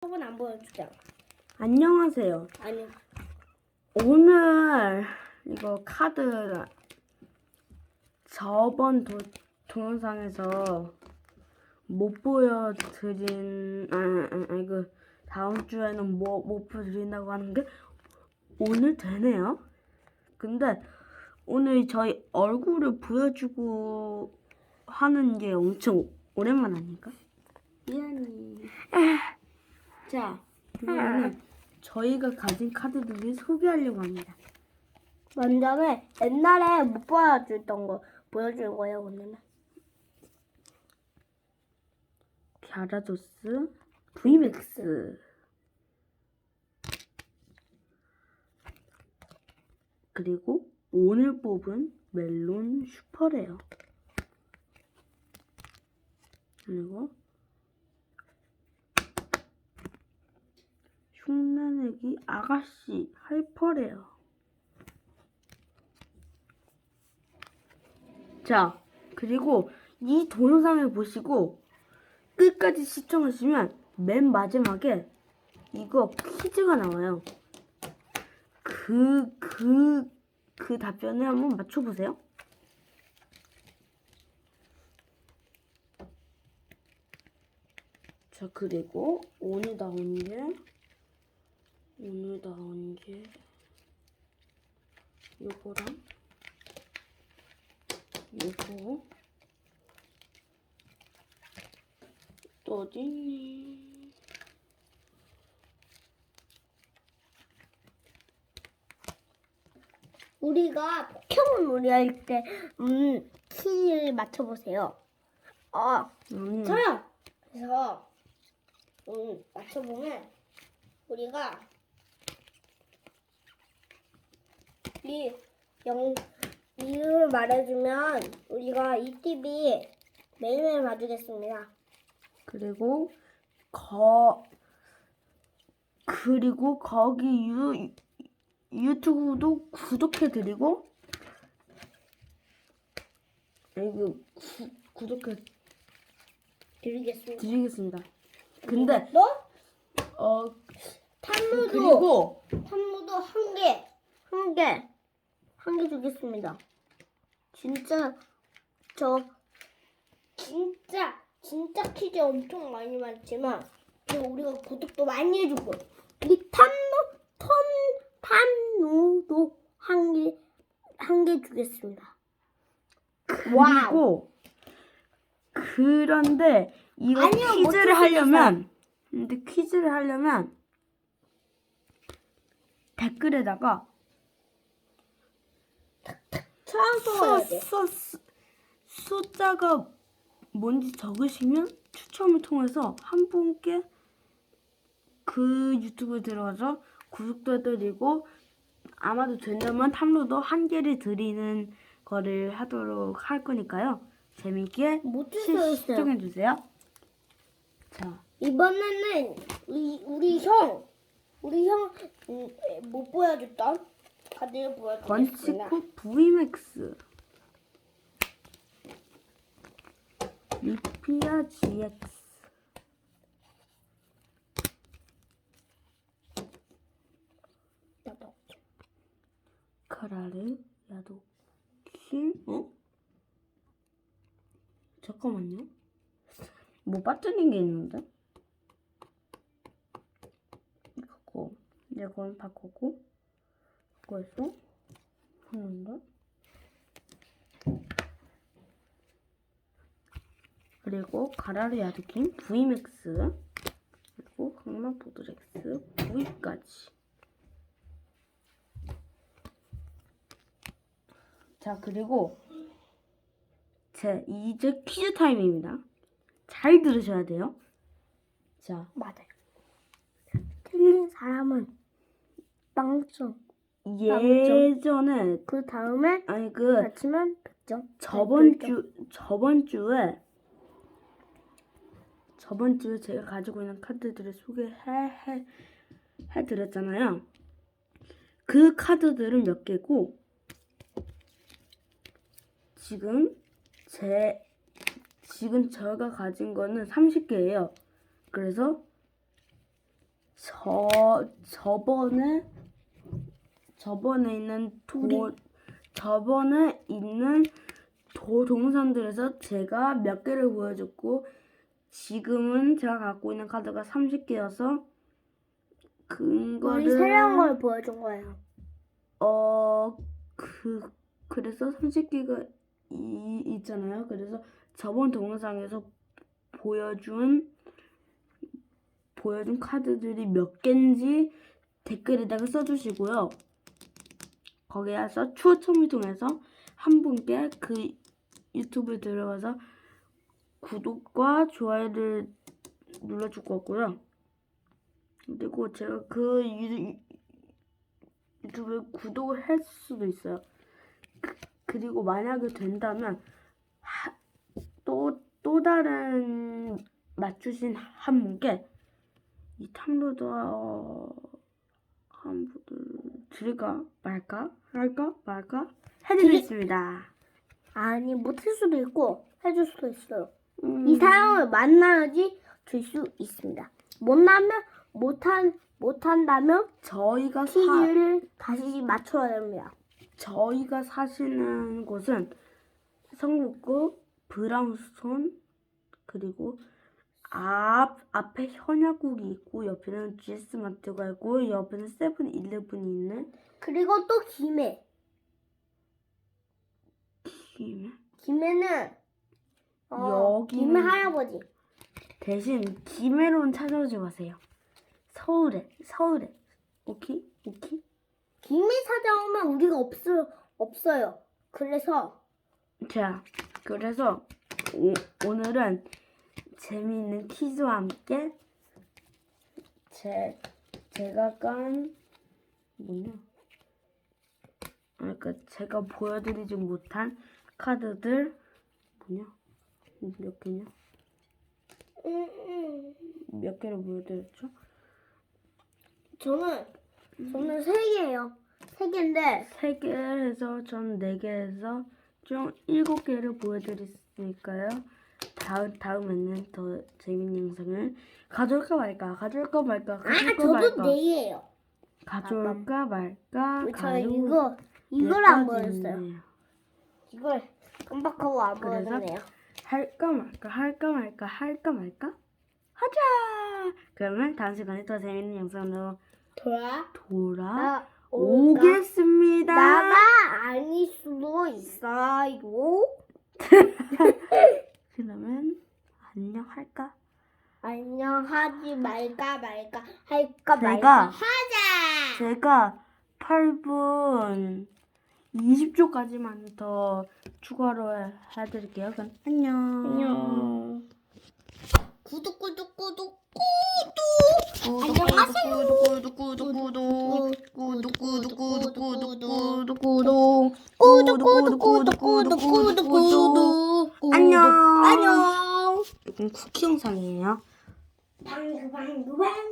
한번 안 보여주자. 안녕하세요. 아니, 오늘 이거 카드 저번 도, 동영상에서 못 보여드린 아, 아, 아, 그 다음 주에는 뭐 못 보여드린다고 하는데 오늘 되네요. 근데 오늘 저희 얼굴을 보여주고 하는 게 엄청 오랜만 아닐까? 미안해. 자, 그러면 저희가 가진 카드들을 소개하려고 합니다. 먼저는 옛날에 못 보여줬던 거 보여줄 거예요, 오늘은. 갸라도스, 브이맥스. 그리고 오늘 뽑은 멜론 슈퍼레어. 그리고 흉내내기 아가씨 하이퍼레어. 자, 그리고 이 동영상을 보시고 끝까지 시청하시면 맨 마지막에 이거 퀴즈가 나와요. 그, 그, 그 답변을 한번 맞춰보세요. 자, 그리고 오늘 나온 게, 오늘 나온 게, 요거랑, 요거, 또 어딨니? 우리가 포켓몬 놀이 할 때, 음, 키를 맞춰보세요. 어, 음, 저요! 그래서, 음, 맞춰보면, 우리가, 이, 영, 이유를 말해주면, 우리가 이 TV 매일매일 봐주겠습니다. 그리고 거 그리고 거기 유 유튜브도 구독해드리고 이거 구, 구독해 드리겠습니다. 드리겠습니다. 근데 너? 어 탐무도, 그리고 탐무도 한 개, 한 개, 한 개 주겠습니다. 진짜, 저, 진짜, 진짜 퀴즈 엄청 많이 많지만, 그리고 우리가 구독도 많이 해주고, 이 탐무, 탐, 탐무도 한 개, 한 개 주겠습니다. 그리고 그런데 이거 아니요, 못 퀴즈를 하려면 근데 퀴즈를 하려면 댓글에다가 쳐서 해야 돼. 숫자가 뭔지 적으시면 추첨을 통해서 한 분께 그 유튜브에 들어가서 구독도 해드리고 아마도 된다면 탐로도 한 개를 드리는 거를 하도록 할 거니까요. 재밌게 못 시- 주셨어요. 시청해 주세요. 자, 이번에는 우리 우리 형 우리 형 음, 못 보여줬던 카드를 보여드리겠습니다. 번치코 VMAX 리피아 GX 나도. 카라르 야도 킬 어? 잠깐만요 뭐 빠뜨린 게 있는데 이거 이건 바꾸고 이거에서 하는데 그리고 가라르 야드킨 VMAX 그리고 강남 보드렉스 V까지 자 그리고 제 이제 퀴즈 타임입니다. 잘 들으셔야 돼요. 자 맞아요. 틀린 사람은 빵점. 예전에 그 다음에 아니 그 맞히면 100점. 저번 주 저번 주에 저번 주에 제가 가지고 있는 카드들을 소개해 해, 해 드렸잖아요. 그 카드들은 몇 개고 지금 제 지금 제가 가진 거는 30개예요. 그래서 저 저번에 저번에 있는 도 저번에 있는 도 동산들에서 제가 몇 개를 보여줬고 지금은 제가 갖고 있는 카드가 30개여서 그거를 우리 새로운 걸 보여준 거예요. 어 그 그래서 30개가 이, 있잖아요. 그래서 저번 동영상에서 보여준 보여준 카드들이 몇 개인지 댓글에다가 써주시고요. 거기에서 추첨을 통해서 한 분께 그 유튜브에 들어가서 구독과 좋아요를 눌러줄 거고요. 그리고 제가 그 유, 유튜브에 구독을 할 수도 있어요. 그, 그리고 만약에 된다면 하, 또, 또 다른 맞추신 한 분께 이 탐로더 한 분을 드릴까 말까 할까 말까 해드리겠습니다. 아니 못할 수도 있고 해줄 수도 있어요. 음, 이 사람을 만나야지 줄 수 있습니다. 못하면 못한 못한다면 저희가 사, 퀴즈를 다시 맞춰야 됩니다. 저희가 사시는 곳은 성북구 브라운스톤 그리고 앞 앞에 현야국이 있고 옆에는 GS 마트가 있고 옆에는 세븐일레븐이 있는 그리고 또 김해. 김해 김해는 어, 여기는- 김해 할아버지. 대신 김해로는 찾아오지 마세요. 서울에 서울에 오케이 오케이 김해 찾아오면 우리가 없어 없어요. 그래서 자 그래서 오, 오늘은 재미있는 퀴즈와 함께 제 제가 깐 뭐냐 아, 그러니까 제가 보여드리지 못한 카드들 뭐냐 몇 개냐 음, 음. 몇 개를 보여드렸죠? 저는 저는 세 개예요. 세 개인데 세 개에서 전 네 개에서 총 일곱 개를 보여드렸으니까요. 다음 다음에는 더 재밌는 영상을 가져올까 말까 가져올까 말까 아 가져올까 저도 말까 네 개예요. 가져올까 말까 저 이거 이걸 안 보였어요. 이걸 깜빡하고 안 그래서? 보여줬네요. 할까 말까 할까 말까 할까 말까 하자. 그러면 다음 시간에 더 재밌는 영상으로 돌아 돌아 나 오겠습니다. 나가 아닐 수도 있어요. 그러면 안녕 할까? 안녕하지 말까 말까 할까 말까 하자. 제가 8분 20초까지만 더 추가로 해- 해드릴게요. 그럼 안녕. 안녕. 구독 구독 구독 구독, 안녕하세요. 구독, 구독, 구독, 구독, 구독, 쿠키 영상이에요. 방구 방구 방구